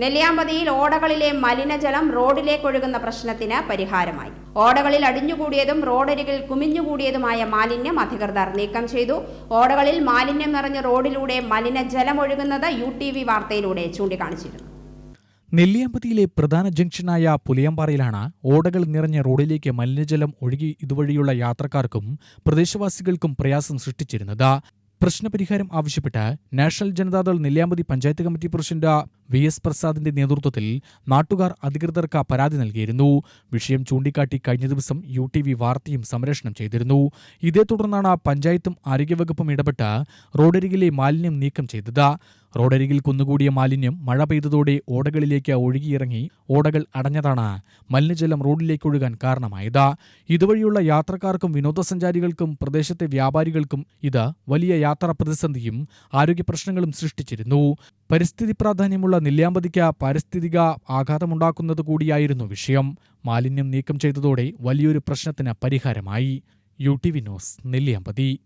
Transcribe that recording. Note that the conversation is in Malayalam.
നെല്ലിയാമ്പതിയിൽ ഓടകളിലെ മലിനജലം റോഡിലേക്കൊഴുകുന്ന പ്രശ്നത്തിന് പരിഹാരമായി. ഓടകളിൽ അടിഞ്ഞുകൂടിയതും റോഡരികിൽ കുമിഞ്ഞുകൂടിയതുമായ മാലിന്യം അധികൃതർ നീക്കം ചെയ്തു. ഓടകളിൽ മാലിന്യം നിറഞ്ഞ റോഡിലൂടെ മലിനജലം ഒഴുകുന്നത് യു ടി വി വാർത്തയിലൂടെ ചൂണ്ടിക്കാണിച്ചിരുന്നു. നെല്ലിയാമ്പതിയിലെ പ്രധാന ജംഗ്ഷനായ പുലിയമ്പാറയിലാണ് ഓടകൾ നിറഞ്ഞ റോഡിലേക്ക് മലിനജലം ഒഴുകി ഇതുവഴിയുള്ള യാത്രക്കാർക്കും പ്രദേശവാസികൾക്കും പ്രയാസം സൃഷ്ടിച്ചിരുന്നത്. പ്രശ്നപരിഹാരം ആവശ്യപ്പെട്ട് national Janata Dal Nelliyampathy panchayat committee president V S പ്രസാദിന്റെ നേതൃത്വത്തിൽ നാട്ടുകാർ അധികൃതർക്ക് പരാതി നൽകിയിരുന്നു. വിഷയം ചൂണ്ടിക്കാട്ടി കഴിഞ്ഞ ദിവസം യു ടി വി വാർത്തയും സംരക്ഷണം ചെയ്തിരുന്നു. ഇതേ തുടർന്നാണ് പഞ്ചായത്തും ആരോഗ്യവകുപ്പും ഇടപെട്ട് റോഡരികിലെ മാലിന്യം നീക്കം ചെയ്തത്. റോഡരികിൽ കുന്നുകൂടിയ മാലിന്യം മഴ പെയ്തതോടെ ഓടകളിലേക്ക് ഒഴുകിയിറങ്ങി ഓടകൾ അടഞ്ഞതാണ് മലിനജലം റോഡിലേക്ക് ഒഴുകാൻ കാരണമായത്. ഇതുവഴിയുള്ള യാത്രക്കാർക്കും വിനോദസഞ്ചാരികൾക്കും പ്രദേശത്തെ വ്യാപാരികൾക്കും ഇത് വലിയ യാത്രാ പ്രതിസന്ധിയും ആരോഗ്യ പ്രശ്നങ്ങളും സൃഷ്ടിച്ചിരുന്നു. പരിസ്ഥിതി പ്രാധാന്യമുള്ള നെല്ലിയാമ്പതിക്ക് പാരിസ്ഥിതിക ആഘാതമുണ്ടാക്കുന്നത് കൂടിയായിരുന്നു വിഷയം. മാലിന്യം നീക്കം ചെയ്തതോടെ വലിയൊരു പ്രശ്നത്തിന് പരിഹാരമായി. U T V news Nelliyampathy.